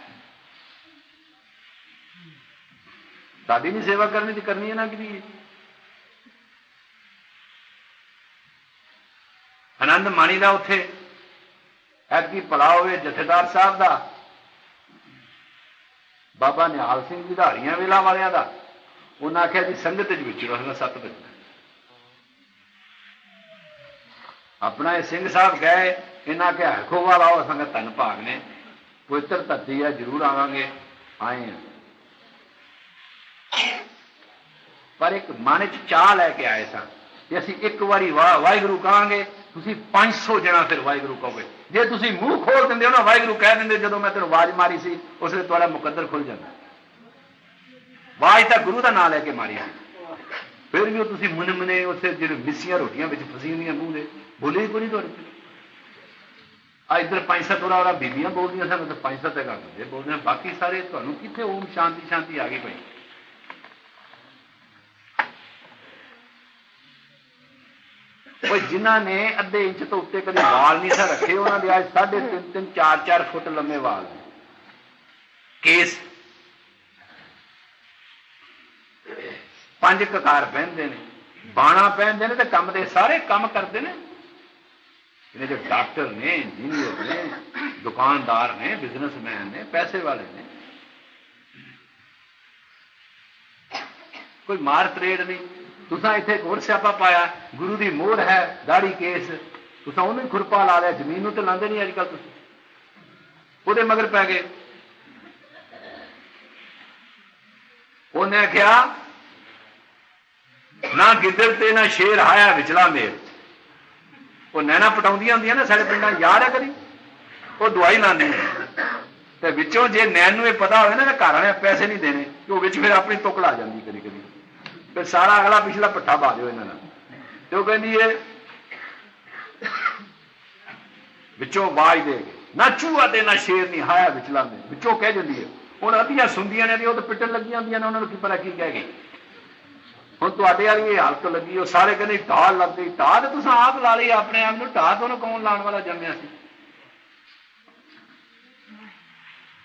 ਸਾਡੀ ਵੀ ਸੇਵਾ ਕਰਨੀ ਤੇ ਕਰਨੀ ਹੈ ਨਾ ਕਿ ਆਨੰਦ ਮਾਣੀ ਦਾ ਉੱਥੇ। ਐਤਕੀ ਭਲਾ ਹੋਵੇ ਜਥੇਦਾਰ ਸਾਹਿਬ ਦਾ। ਬਾਬਾ ਨਿਹਾਲ ਸਿੰਘ ਜੀ ਧਾਰੀਆਂ ਵੇਲਾ ਵਾਲਿਆਂ ਦਾ। ਉਹਨਾਂ ਆਖਿਆ ਜੀ ਸੰਗਤ ਵਿੱਚ ਵਿੱਚ ਰਹਿਣਾ ਸੱਤ ਵਜੇ। ਆਪਣਾ ਇਹ ਸਿੰਘ ਸਾਹਿਬ ਗਏ। ਇਹਨਾਂ ਕਿ ਹਰਖੋ ਵਾਲਾ ਉਹ ਸੰਗਤ ਤਨ ਭਾਗ ਨੇ। ਪਵਿੱਤਰ ਧਰਤੀ ਆ ਜ਼ਰੂਰ ਆਵਾਂਗੇ। ਆਏ ਆ ਪਰ ਇੱਕ ਮਨ ਚ ਚਾਹ ਲੈ ਕੇ ਆਏ ਸਾਂ ਕਿ ਅਸੀਂ ਇੱਕ ਵਾਰੀ ਵਾਹ ਵਾਹਿਗੁਰੂ ਕਹਾਂਗੇ, ਤੁਸੀਂ 500 ਜਣਾ ਫਿਰ ਵਾਹਿਗੁਰੂ ਕਹੋਗੇ। ਜੇ ਤੁਸੀਂ ਮੂੰਹ ਖੋਲ ਦਿੰਦੇ ਹੋ ਨਾ, ਵਾਹਿਗੁਰੂ ਕਹਿ ਦਿੰਦੇ, ਜਦੋਂ ਮੈਂ ਤੈਨੂੰ ਆਵਾਜ਼ ਮਾਰੀ ਸੀ, ਉਸ ਵੇਲੇ ਤੁਹਾਡਾ ਮੁਕੱਦਰ ਖੁੱਲ ਜਾਂਦਾ। ਆਵਾਜ਼ ਤਾਂ ਗੁਰੂ ਦਾ ਨਾਮ ਲੈ ਕੇ ਮਾਰੀ ਫਿਰ ਵੀ ਉਹ ਤੁਸੀਂ ਮੁਨਮਨੇ ਉਸੇ ਜਿਹੜੇ ਮਿਸੀਆਂ ਰੋਟੀਆਂ ਵਿੱਚ ਫਸੀ ਹੁੰਦੀਆਂ ਮੂੰਹ ਦੇ, ਬੋਲੇ ਕੋਈ ਨਹੀਂ ਤੁਹਾਡੇ ਇੱਧਰ ਪੰਜ ਸੱਤ ਉਹਦਾ ਉਹਦਾ ਬੀਬੀਆਂ ਬੋਲਦੀਆਂ ਸਾਨੂੰ ਤੇ ਪੰਜ ਸੱਤ ਹੈਗਾ ਇਹ ਬੋਲਦੇ ਆ ਬਾਕੀ ਸਾਰੇ ਤੁਹਾਨੂੰ ਕਿੱਥੇ ਓਮ ਸ਼ਾਂਤੀ ਸ਼ਾਂਤੀ ਆ ਗਈ ਭਾਈ। ਉਹ ਜਿਨ੍ਹਾਂ ਨੇ ਅੱਧੇ ਇੰਚ ਤੋਂ ਉੱਤੇ ਕਦੇ ਵਾਲ ਨਹੀਂ ਸਾ ਰੱਖੇ, ਉਹਨਾਂ ਦੇ ਅੱਜ 3.5 3 4 4 ਫੁੱਟ ਲੰਮੇ ਵਾਲ ਕੇਸ। ਪੰਜ ਕਕਾਰ ਪਹਿਨਦੇ ਨੇ, ਬਾਣਾ ਪਹਿਨਦੇ ਨੇ ਤੇ ਕੰਮ ਦੇ ਸਾਰੇ ਕੰਮ ਕਰਦੇ ਨੇ। ਇਹਨੇ ਜੋ ਡਾਕਟਰ ਨੇ ਇੰਜੀਨੀਅਰ ਨੇ, ਦੁਕਾਨਦਾਰ ਨੇ ਬਿਜ਼ਨਸਮੈਨ ਨੇ, ਪੈਸੇ ਵਾਲੇ ਨੇ, ਕੋਈ ਮਾਰ ਤਰੇੜ ਨਹੀਂ। ਤੁਸੀਂ ਇੱਥੇ ਹੋਰ ਸਿਆਪਾ ਪਾਇਆ, ਗੁਰੂ ਦੀ ਮੋਹਰ ਹੈ, ਦਾੜੀ ਕੇਸ। ਤੁਸੀਂ ਉਹਨੂੰ ਹੀ ਖੁਰਪਾ ਲਾ ਲਿਆ, ਜ਼ਮੀਨ ਨੂੰ ਤੇ ਲਾਉਂਦੇ ਨਹੀਂ ਅੱਜ ਕੱਲ ਤੁਸੀਂ। ਉਹਦੇ ਮਗਰ ਪੈ ਗਏ। ਉਹਨੇ ਕਿਹਾ, ਨਾ ਗਿੱਦੜ ਤੇ ਨਾ ਸ਼ੇਰ ਆਇਆ ਵਿਚਲਾ ਮੇਰ। ਉਹ ਨੈਣਾ ਪਟਾਉਂਦੀਆਂ ਹੁੰਦੀਆਂ ਨਾ ਸਾਡੇ ਪਿੰਡਾਂ, ਯਾਦ ਹੈ ਕਦੀ? ਉਹ ਦਵਾਈ ਲਾਉਂਦੀ ਤੇ ਵਿੱਚੋਂ ਜੇ ਨੈਣ ਨੂੰ ਇਹ ਪਤਾ ਹੋਵੇ ਨਾ ਘਰ ਵਾਲਿਆਂ ਪੈਸੇ ਨਹੀਂ ਦੇਣੇ, ਤੇ ਉਹ ਵਿੱਚ ਫਿਰ ਆਪਣੀ ਤੁਕ ਲਾ ਜਾਂਦੀ ਕਦੀ ਕਦੀ ਫਿਰ ਸਾਰਾ ਅਗਲਾ ਪਿਛਲਾ ਪੱਠਾ ਪਾ ਦਿਓ ਇਹਨਾਂ ਨਾਲ। ਤੇ ਉਹ ਕਹਿੰਦੀ ਏ, ਵਿੱਚੋਂ ਆਵਾਜ਼ ਦੇ ਕੇ, ਨਾ ਚੂਹਾ ਤੇ ਨਾ ਸ਼ੇਰ ਨਹੀਂ ਹਾਇਆ ਵਿਚਲਾ ਮੇ। ਵਿੱਚੋਂ ਕਹਿ ਜਾਂਦੀ ਹੈ ਹੁਣ ਅੱਧੀਆਂ ਸੁਣਦੀਆਂ ਨੇ ਉਹ ਤਾਂ ਪਿੱਟਣ ਲੱਗੀਆਂ ਹੁੰਦੀਆਂ ਨੇ, ਉਹਨਾਂ ਨੂੰ ਕੀ ਪਤਾ ਕੀ ਕਹਿ ਗਈ ਹੁਣ ਤੁਹਾਡੇ ਵਾਲੀ ਇਹ ਹਾਲਤ ਲੱਗੀ, ਉਹ ਸਾਰੇ ਕਹਿੰਦੇ ਢਾਹ ਲੱਗ ਗਈ ਢਾਹ ਤੇ ਤੁਸੀਂ ਆਪ ਲਾ ਲਈ ਆਪਣੇ ਆਪ ਨੂੰ, ਢਾਹ ਤੋਂ ਕੌਣ ਲਾਉਣ ਵਾਲਾ ਜੰਮਿਆ ਸੀ?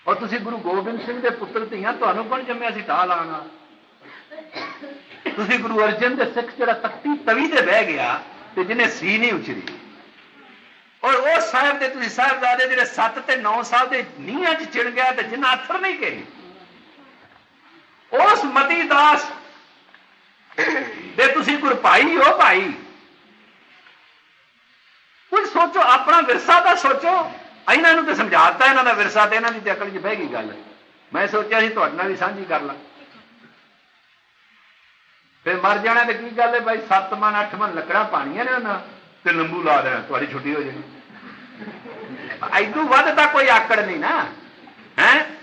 ਔਰ ਤੁਸੀਂ ਗੁਰੂ ਗੋਬਿੰਦ ਸਿੰਘ ਦੇ ਪੁੱਤਰ ਧੀਆਂ, ਤੁਹਾਨੂੰ ਕੌਣ ਜੰਮਿਆ ਸੀ ਢਾਹ ਲਾਉਣ ਵਾਲਾ? ਤੁਸੀਂ ਗੁਰੂ ਅਰਜਨ ਦੇ ਸਿੱਖ ਜਿਹੜਾ ਤਖਤੀ ਤਵੀ ਤੇ ਬਹਿ ਗਿਆ ਤੇ ਜਿਹਨੇ ਸੀ ਨਹੀਂ ਉਚਰੀ। ਔਰ ਉਹ ਸਾਹਿਬ ਦੇ ਤੁਸੀਂ ਸਾਹਿਬਜ਼ਾਦੇ ਜਿਹੜੇ 7 ਤੇ 9 ਸਾਲ ਦੇ ਨੀਹਾਂ 'ਚ ਚਿੜ ਗਿਆ ਤੇ ਜਿੰਨਾ ਅਥਰ ਨਹੀਂ ਕਹੇ। ਉਸ ਮਤੀ ਦਾਸ ਦੇ ਤੁਸੀਂ ਗੁਰਪਾਈ ਹੋ ਭਾਈ ਕੁਝ ਸੋਚੋ, ਆਪਣਾ ਵਿਰਸਾ ਦਾ ਸੋਚੋ। ਇਹਨਾਂ ਨੂੰ ਤੇ ਸਮਝਾਤਾ ਇਹਨਾਂ ਦਾ ਵਿਰਸਾ ਤੇ ਇਹਨਾਂ ਦੀ ਤੇ ਅਕਲ 'ਚ ਬਹਿ ਗਈ ਗੱਲ। ਮੈਂ ਸੋਚਿਆ ਸੀ ਤੁਹਾਡੇ ਨਾਲ ਵੀ ਸਾਂਝੀ ਕਰ ਲਾਂ। ਫਿਰ ਮਰ ਜਾਣਾ ਤੇ ਕੀ ਗੱਲ ਹੈ ਭਾਈ? 7 ਮਨ 8 ਮਨ ਲੱਕੜਾਂ ਪਾਣੀਆਂ ਨੇ ਉਹਨਾਂ। ਤੇ ਲੰਬੂ ਲਾ ਦੇਣਾ, ਤੁਹਾਡੀ ਛੁੱਟੀ ਹੋ ਜਾਣੀ। ਐਦੂ ਵੱਧ ਤਾਂ ਕੋਈ ਆਕੜ ਨਹੀਂ ਨਾ। ਹੈ?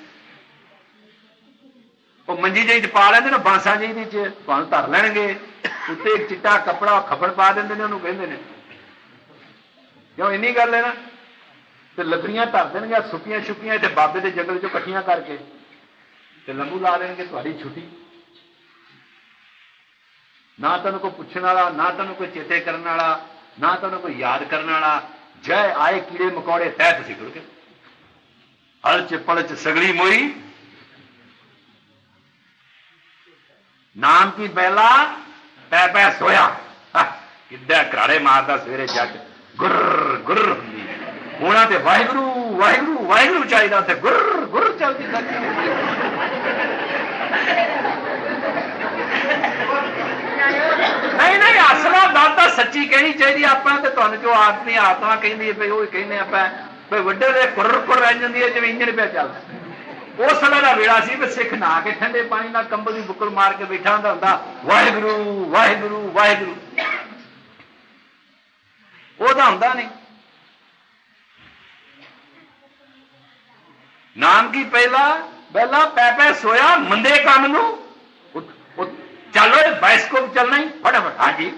ਉਹ ਮੰਜੀ ਜਿਹੀ ਚ ਪਾ ਲੈਂਦੇ ਨੇ, ਬਾਂਸਾਂ ਜਿਹੀ ਦੀ ਚ ਤੁਹਾਨੂੰ ਧਰ ਲੈਣਗੇ। ਉੱਤੇ ਇੱਕ ਚਿੱਟਾ ਕੱਪੜਾ ਖੱਬੜ ਪਾ ਦਿੰਦੇ ਨੇ, ਉਹਨੂੰ ਕਹਿੰਦੇ ਨੇ। ਕਿਉਂ? ਇੰਨੀ ਗੱਲ ਹੈ ਨਾ। ਤੇ ਲੱਕੜੀਆਂ ਧਰ ਦੇਣਗੇ ਸੁੱਕੀਆਂ ਸੁੱਕੀਆਂ ਇੱਥੇ ਬਾਬੇ ਦੇ ਜੰਗਲ ਚੋਂ ਇਕੱਠੀਆਂ ਕਰਕੇ। ਤੇ ਲੰਬੂ ਲਾ ਲੈਣਗੇ, ਤੁਹਾਡੀ ਛੁੱਟੀ। ਨਾ ਤੁਹਾਨੂੰ ਕੋਈ ਪੁੱਛਣ ਵਾਲਾ, ਨਾ ਤੁਹਾਨੂੰ ਕੋਈ ਚੇਤੇ ਕਰਨ ਵਾਲਾ, ਨਾ ਤੁਹਾਨੂੰ ਕੋਈ ਯਾਦ ਕਰਨ ਵਾਲਾ। ਜੈ ਆਏ ਕੀੜੇ ਮਕੌੜੇ, ਤੈ ਤੁਸੀਂ ਟੁਰ ਕੇ। ਹਲ ਚ, ਪਲ ਚ ਸਗਲੀ ਮੋਈ ਨਾਮ ਕੀ ਬੈਲਾ? ਪੈ ਪੈ ਸੋਇਆ। ਕਿੱਦਾਂ ਘਰਾੜੇ ਮਾਰਦਾ ਸਵੇਰੇ ਜੱਟ ਗੁਰ ਗੁਰ ਹੁੰਦੀ। ਹੋਣਾ ਤੇ ਵਾਹਿਗੁਰੂ ਵਾਹਿਗੁਰੂ ਵਾਹਿਗੁਰੂ ਚਾਹੀਦਾ ਤੇ ਗੁਰ ਗੁਰ ਚੱਲਦੀ ਨਹੀਂ ਨਹੀਂ, ਅਸਲਾ ਗੱਲ ਤਾਂ ਸੱਚੀ ਕਹਿਣੀ ਚਾਹੀਦੀ ਆਪਾਂ ਤੇ ਤੁਹਾਨੂੰ ਜੋ ਆਤਮੀ ਆਤਮਾ ਕਹਿੰਦੀ ਹੈ ਭਈ ਉਹ ਹੀ ਕਹਿੰਦੇ ਆਪਾਂ। ਭਈ ਵੱਡੇ ਦੇ ਕੁਰ ਕੁਰ ਰਹਿ ਜਾਂਦੀ ਹੈ ਜਿਵੇਂ ਇੰਜਣ ਪਿਆ ਚੱਲਦਾ। ਉਸ ਸਮੇਂ ਦਾ ਵੇਲਾ ਸੀ ਵੀ ਸਿੱਖ ਨਾ ਕੇ ਠੰਡੇ ਪਾਣੀ ਨਾਲ ਕੰਬਲ ਦੀ ਬੁੱਕਲ ਮਾਰ ਕੇ ਬੈਠਾ ਹੁੰਦਾ ਹੁੰਦਾ, ਵਾਹਿਗੁਰੂ ਵਾਹਿਗੁਰੂ ਵਾਹਿਗੁਰੂ। ਉਹ ਤਾਂ ਹੁੰਦਾ ਨਹੀਂ। ਨਾਮ ਕੀ ਪਹਿਲਾ ਪਹਿਲਾ ਪੈ ਪੈ ਸੋਇਆ, ਮੰਦੇ ਕੰਮ ਨੂੰ। ਉੱਠ- ਚੱਲੋ ਬਾਇਸਕੋਪ ਚੱਲਣਾ ਹੀ, ਫਟਾਫਟ, ਹਾਂਜੀ।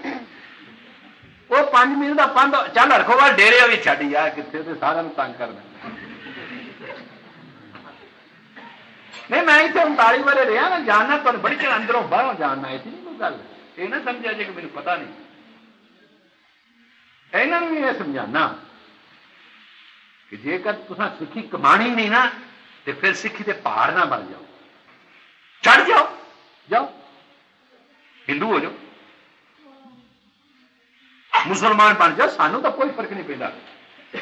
ਉਹ 5 ਮਿੰਟ ਦਾ ਪੰਦ ਚੱਲ ਰਖੋਵਾ ਡੇਰੇ ਵੀ ਛੱਡ ਯਾਰ ਕਿੱਥੇ ਤੇ ਸਾਰਿਆਂ ਨੂੰ ਤੰਗ ਕਰਦਾ ਨਹੀਂ ਮੈਂ ਇੱਥੇ 39 ਵਾਰੇ ਰਿਹਾ ਨਾ ਜਾਣਨਾ ਪਰ ਬੜੀ ਚਿਰ ਅੰਦਰੋਂ ਬਾਹਰੋਂ ਜਾਣਨਾ ਇਹ ਨਹੀਂ ਕੋਈ ਗੱਲ ਇਹ ਨਾ ਸਮਝਿਆ ਜੇ ਕਿ ਮੈਨੂੰ ਪਤਾ ਨਹੀਂ ਇਹਨਾਂ ਨੂੰ ਵੀ ਇਹ ਸਮਝਾਣਾ ਕਿ ਜੇਕਰ ਤੁਸੀਂ ਸਿੱਖੀ ਕਮਾਣੀ ਨਹੀਂ ਨਾ ਤੇ ਫਿਰ ਸਿੱਖੀ ਦੇ ਭਾਰ ਨਾ ਬਣ ਜਾਓ ਚੜ ਜਾਓ ਜਾਓ ਹਿੰਦੂ ਹੋ ਜਾਓ ਮੁਸਲਮਾਨ ਬਣ ਜਾਓ ਸਾਨੂੰ ਤਾਂ ਕੋਈ ਫ਼ਰਕ ਨਹੀਂ ਪੈਂਦਾ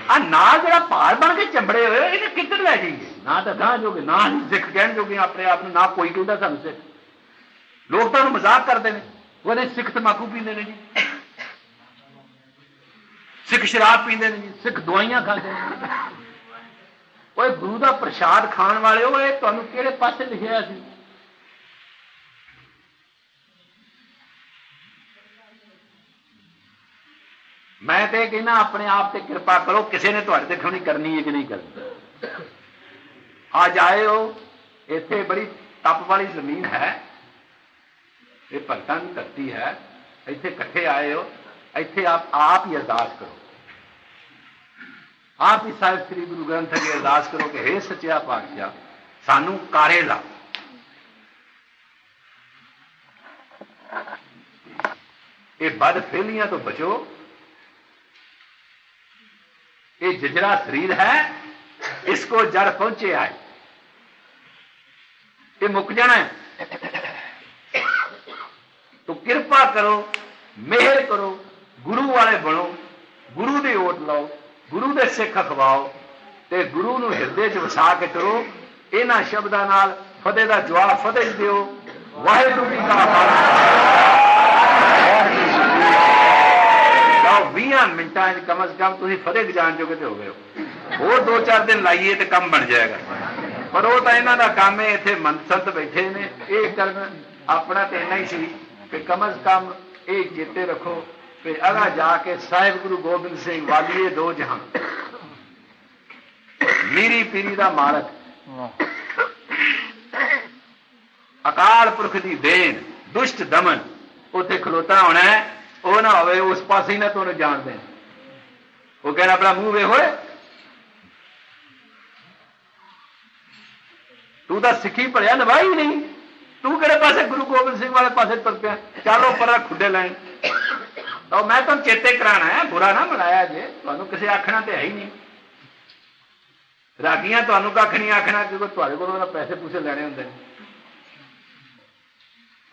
ਆ ਨਾਲ ਜਿਹੜਾ ਭਾਰ ਬਣ ਕੇ ਚੰਬੜੇ ਹੋਏ, ਇਹਨੇ ਕਿੱਧਰ ਲੈ ਜਾਈਏ? ਨਾ ਤਾਂ ਗਾਂ ਜੋਗੇ, ਨਾ ਹੀ ਸਿੱਖ ਕਹਿਣ ਜੋਗੇ ਆਪਣੇ ਆਪ ਨੂੰ, ਨਾ ਕੋਈ ਕਹਿੰਦਾ ਸਾਨੂੰ ਸਿੱਖ। ਲੋਕ ਤਾਂ ਮਜ਼ਾਕ ਕਰਦੇ ਨੇ। ਉਹਨੇ ਸਿੱਖ ਤਮਾਕੂ ਪੀਂਦੇ ਨੇ ਜੀ। ਸਿੱਖ ਸ਼ਰਾਬ ਪੀਂਦੇ ਨੇ ਜੀ, ਸਿੱਖ ਦਵਾਈਆਂ ਖਾਂਦੇ ਨੇ। ਓਏ ਗੁਰੂ ਦਾ ਪ੍ਰਸ਼ਾਦ ਖਾਣ ਵਾਲੇ ਇਹ ਤੁਹਾਨੂੰ ਕਿਹੜੇ ਪਾਸੇ ਲਿਖਿਆ ਸੀ? ਮੈਂ ਤੇ ਕਹਿੰਦਾ, ਆਪਣੇ ਆਪ ਤੇ ਕਿਰਪਾ ਕਰੋ, ਕਿਸੇ ਨੇ ਤੁਹਾਡੇ ਤੇ ਖਣੀ ਕਰਨੀ ਹੈ ਕਿ ਨਹੀਂ ਕਰਨੀ। ਅੱਜ ਆਏ ਹੋ, ਇੱਥੇ ਬੜੀ ਤਪ ਵਾਲੀ ਜ਼ਮੀਨ ਹੈ, ਇਹ ਭਗਤਾਂ ਦੀ ਧਰਤੀ ਹੈ, ਇੱਥੇ ਇਕੱਠੇ ਆਏ ਹੋ, ਇੱਥੇ ਆਪ ਆਪ ਹੀ ਅਰਦਾਸ ਕਰੋ। ਆਪ ਹੀ ਸਾਹਿਬ ਸ੍ਰੀ ਗੁਰੂ ਗ੍ਰੰਥ ਅੱਗੇ ਅਰਦਾਸ ਕਰੋ ਕਿ हे ਸੱਚਿਆ ਪਾਤਸ਼ਾਹ, ਸਾਨੂੰ ਕਾਰੇ ਲਾ। ਇਹ ਬਦ ਫੇਲੀਆਂ ਤੋਂ ਬਚੋ ਇਹ ਜਜਰਾ ਸਰੀਰ ਹੈ ਇਸ ਕੋ ਜੜ ਪਹੁੰਚੇ ਆਏ। ਇਹ ਮੁੱਕ ਜਾਣਾ ਹੈ। ਤੋ ਕਿਰਪਾ ਕਰੋ, ਮਿਹਰ ਕਰੋ, ਗੁਰੂ ਵਾਲੇ ਬਣੋ, ਗੁਰੂ ਦੀ ਓਟ ਲਾਓ, ਗੁਰੂ ਦੇ ਸਿੱਖ ਅਖਵਾਓ ਤੇ ਗੁਰੂ ਨੂੰ ਹਿਰਦੇ 'ਚ ਵਸਾ ਕੇ ਕਰੋ। ਇਹਨਾਂ ਸ਼ਬਦਾਂ ਨਾਲ ਫਤਿਹ ਦਾ ਜਵਾਬ ਫਤਿਹ ਦਿਓ। ਵਾਹਿਗੁਰੂ ਜੀ ਕਾ ਖਾਲਸਾ। ਲਓ 20 ਮਿੰਟਾਂ 'ਚ ਕਮ ਸੇ ਕਮ ਤੁਸੀਂ ਫਤਿਹ ਜਾਣ ਜੋਗੇ ਤੇ ਹੋ ਗਏ ਹੋ। ਹੋਰ ਦੋ ਚਾਰ ਦਿਨ ਲਾਈਏ ਤੇ ਕੰਮ ਬਣ ਜਾਏਗਾ। ਪਰ ਉਹ ਤਾਂ ਇਹਨਾਂ ਦਾ ਕੰਮ ਹੈ, ਇੱਥੇ ਮੰਸਤ ਬੈਠੇ ਨੇ। ਇਹ ਕਰਨ ਆਪਣਾ ਤੇ ਇੰਨਾ ਹੀ ਸੀ ਕਿ ਕਮ ਸੇ ਕਮ ਇਹ ਚੇਤੇ ਰੱਖੋ ਕਿ ਅਗਾ ਜਾ ਕੇ ਸਾਹਿਬ ਗੁਰੂ ਗੋਬਿੰਦ ਸਿੰਘ ਵਾਲੀਏ ਦੋ ਜਹਾਂ ਮੀਰੀ ਪੀਰੀ ਦਾ ਮਾਲਕ। ਅਕਾਲ ਪੁਰਖ ਦੀ ਦੇਣ, ਦੁਸ਼ਟ ਦਮਨ, ਉੱਥੇ ਖਲੋਤਾ ਹੋਣਾ ਹੈ। ਉਹ ਨਾ ਹੋਵੇ, ਉਸ ਪਾਸੇ ਹੀ ਨਾ ਤੁਹਾਨੂੰ ਜਾਣ ਜਾਣਦੇ ਉਹ ਕਹਿੰਦਾ, ਆਪਣਾ ਮੂੰਹ ਵੇਖੋ ਤੂੰ ਤਾਂ ਸਿੱਖੀ ਭਰਿਆ ਨਵਾਈ ਨਹੀਂ। ਤੂੰ ਕਿਹੜੇ ਪਾਸੇ ਗੁਰੂ ਗੋਬਿੰਦ ਸਿੰਘ ਵਾਲੇ ਪਾਸੇ ਤੁਰ ਪਿਆ? ਚਾਲੋ ਪਰਾਂ ਖੁੱਡੇ ਲੈਣ। ਤਾਂ ਮੈਂ ਤੁਹਾਨੂੰ ਚੇਤੇ ਕਰਾਣਾ ਹੈ, ਬੁਰਾ ਨਾ ਬਣਾਇਆ ਜੇ। ਤੁਹਾਨੂੰ ਕਿਸੇ ਆਖਣਾ ਤੇ ਹੈ ਹੀ ਨਹੀਂ। ਰਾਗੀਆਂ ਤੁਹਾਨੂੰ ਕੱਖ ਨਹੀਂ ਆਖਣਾ, ਕਿਉਂਕਿ ਤੁਹਾਡੇ ਕੋਲੋਂ ਤਾਂ ਪੈਸੇ ਪੂਸੇ ਲੈਣੇ ਹੁੰਦੇ ਨੇ।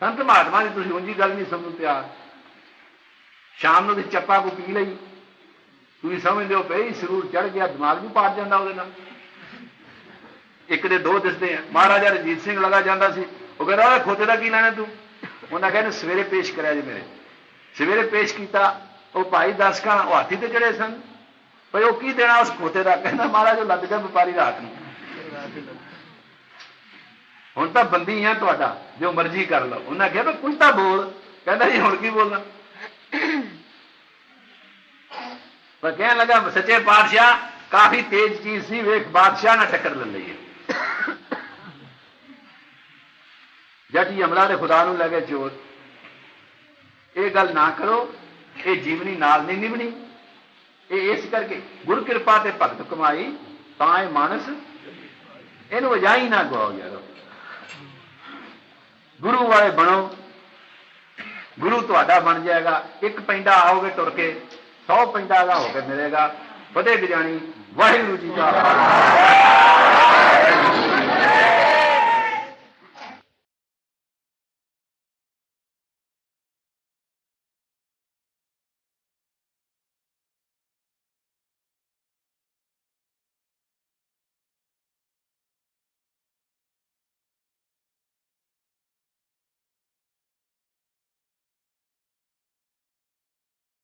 ਸੰਤ ਮਹਾਤਮਾ ਦੀ ਤੁਸੀਂ ਉਂਝੀ ਗੱਲ ਨਹੀਂ ਸਮਝ ਪਿਆ ਸ਼ਾਮ ਨੂੰ ਤੇ ਚੱਪਾ ਕੋ ਪੀ ਲਈ। ਤੁਸੀਂ ਸਮਝਦੇ ਹੋ ਪਈ ਸਰੂਰ ਚੜ ਗਿਆ, ਦਿਮਾਗ ਵੀ ਪਾੜ ਜਾਂਦਾ ਉਹਦੇ ਨਾਲ। ਇੱਕ ਦੇ ਦੋ ਦਿਸਦੇ ਆ। ਮਹਾਰਾਜਾ ਰਣਜੀਤ ਸਿੰਘ ਲਗਾ ਜਾਂਦਾ ਸੀ। ਉਹ ਕਹਿੰਦਾ, ਓਏ, ਖੋਤੇ ਦਾ ਕੀ ਲੈਣਾ ਤੂੰ? ਉਹਨਾਂ ਕਹਿੰਦੇ ਸਵੇਰੇ ਪੇਸ਼ ਕਰਿਆ ਜੀ ਮੇਰੇ। ਸਵੇਰੇ ਪੇਸ਼ ਕੀਤਾ। ਉਹ ਭਾਈ ਦਸਕਾਂ ਉਹ ਹਾਥੀ ਤੇ ਚੜੇ ਸਨ। ਭਈ ਉਹ ਕੀ ਦੇਣਾ ਉਸ ਖੋਤੇ ਦਾ? ਕਹਿੰਦਾ, ਮਹਾਰਾਜ, ਉਹ ਲੱਦ ਗਿਆ ਵਪਾਰੀ ਰਾਤ ਨੂੰ। ਹੁਣ ਤਾਂ ਬੰਦੀ ਆ ਤੁਹਾਡਾ, ਜੋ ਮਰਜ਼ੀ ਕਰ ਲਓ। ਉਹਨਾਂ ਕਿਹਾ ਵੀ ਕੁਝ ਤਾਂ ਬੋਲ। ਕਹਿੰਦਾ, ਜੀ, ਹੁਣ ਕੀ ਬੋਲਣਾ? ਪਰ ਕਹਿਣ ਲੱਗਾ ਸੱਚੇ ਪਾਤਸ਼ਾਹ ਕਾਫੀ ਤੇਜ਼ ਚੀਜ਼ ਸੀ, ਵੇਖ ਬਾਦਸ਼ਾਹ ਨਾਲ ਟੱਕਰ ਲੈ ਲਈਏ ਜੱਟੀ ਅਮਲਾ ਦੇ ਖੁਦਾ ਨੂੰ ਲੱਗੇ ਚੋਰ। ਇਹ ਗੱਲ ਨਾ ਕਰੋ, ਇਹ ਜੀਵਨੀ ਨਾਲ ਨਹੀਂ ਨਿਭਣੀ। ਇਹ ਇਸ ਕਰਕੇ ਗੁਰ ਕਿਰਪਾ ਤੇ ਭਗਤ ਕਮਾਈ, ਤਾਂ ਇਹ ਮਾਨਸ, ਇਹਨੂੰ ਵਜਾਈ ਨਾ ਗਵਾਓ ਯਾਰੋ। ਗੁਰੂ ਵਾਲੇ ਬਣੋ ਗੁਰੂ ਤੁਹਾਡਾ ਬਣ ਜਾਏਗਾ। ਇੱਕ ਪੈਂਡਾ ਆਓਗੇ ਤੁਰ ਕੇ 100 ਪੈਂਡਾ ਦਾ ਹੋ ਕੇ ਮਿਲੇਗਾ। ਵਧੇ ਗਜਾਣੀ, ਵਾਹਿਗੁਰੂ ਜੀ ਦਾ ਖਾਲਸਾ।